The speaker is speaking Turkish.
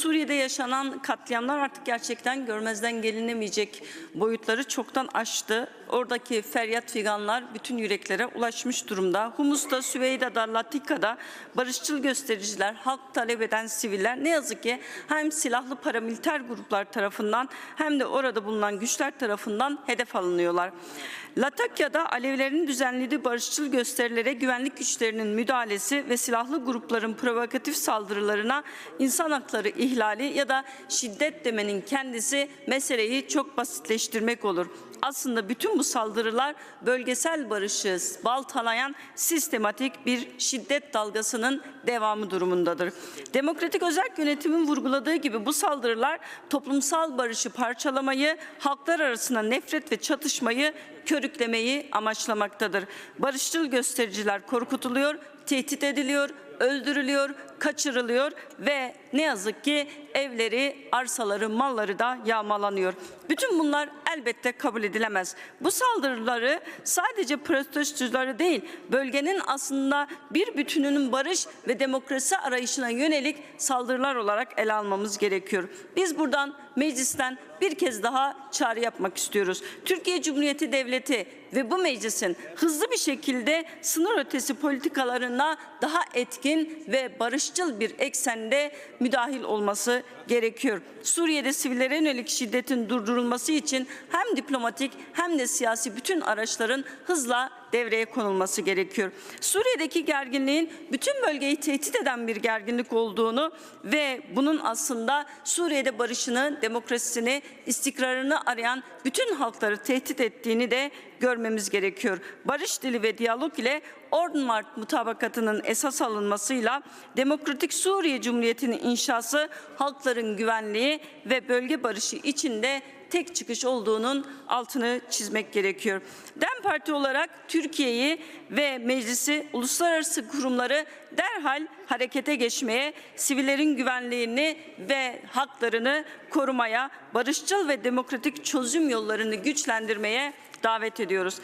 Suriye'de yaşanan katliamlar artık gerçekten görmezden gelinemeyecek boyutları çoktan aştı. Oradaki feryat figanlar bütün yüreklere ulaşmış durumda. Humus'ta, Süveyda'da, Latika'da barışçıl göstericiler, halk talep eden siviller ne yazık ki hem silahlı paramiliter gruplar tarafından hem de orada bulunan güçler tarafından hedef alınıyorlar. Latakya'da Alevlerin düzenlediği barışçıl gösterilere güvenlik güçlerinin müdahalesi ve silahlı grupların provokatif saldırılarına insan hakları ihlali ya da şiddet demenin kendisi meseleyi çok basitleştirmek olur. Aslında bütün bu saldırılar bölgesel barışı baltalayan sistematik bir şiddet dalgasının devamı durumundadır. Demokratik özerk yönetimin vurguladığı gibi bu saldırılar toplumsal barışı parçalamayı, halklar arasında nefret ve çatışmayı körüklemeyi amaçlamaktadır. Barışçıl göstericiler korkutuluyor, tehdit ediliyor, öldürülüyor, kaçırılıyor ve ne yazık ki evleri, arsaları, malları da yağmalanıyor. Bütün bunlar elbette kabul edilemez. Bu saldırıları sadece protestocuları değil, bölgenin aslında bir bütününün barış ve demokrasi arayışına yönelik saldırılar olarak ele almamız gerekiyor. Biz buradan meclisten bir kez daha çağrı yapmak istiyoruz. Türkiye Cumhuriyeti Devleti ve bu meclisin hızlı bir şekilde sınır ötesi politikalarına daha etkin ve barışçıl bir eksende müdahil olması gerekiyor. Suriye'de sivillere yönelik şiddetin durdurulması için hem diplomatik hem de siyasi bütün araçların hızla devreye konulması gerekiyor. Suriye'deki gerginliğin bütün bölgeyi tehdit eden bir gerginlik olduğunu ve bunun aslında Suriye'de barışını, demokrasisini, istikrarını arayan bütün halkları tehdit ettiğini de görmemiz gerekiyor. Barış dili ve diyalog ile Ordnmart mutabakatının esas alınmasıyla Demokratik Suriye Cumhuriyeti'nin inşası halkların güvenliği ve bölge barışı içinde tek çıkış olduğunun altını çizmek gerekiyor. DEM Parti olarak Türkiye'yi ve meclisi, uluslararası kurumları derhal harekete geçmeye, sivillerin güvenliğini ve haklarını korumaya, barışçıl ve demokratik çözüm yollarını güçlendirmeye davet ediyoruz.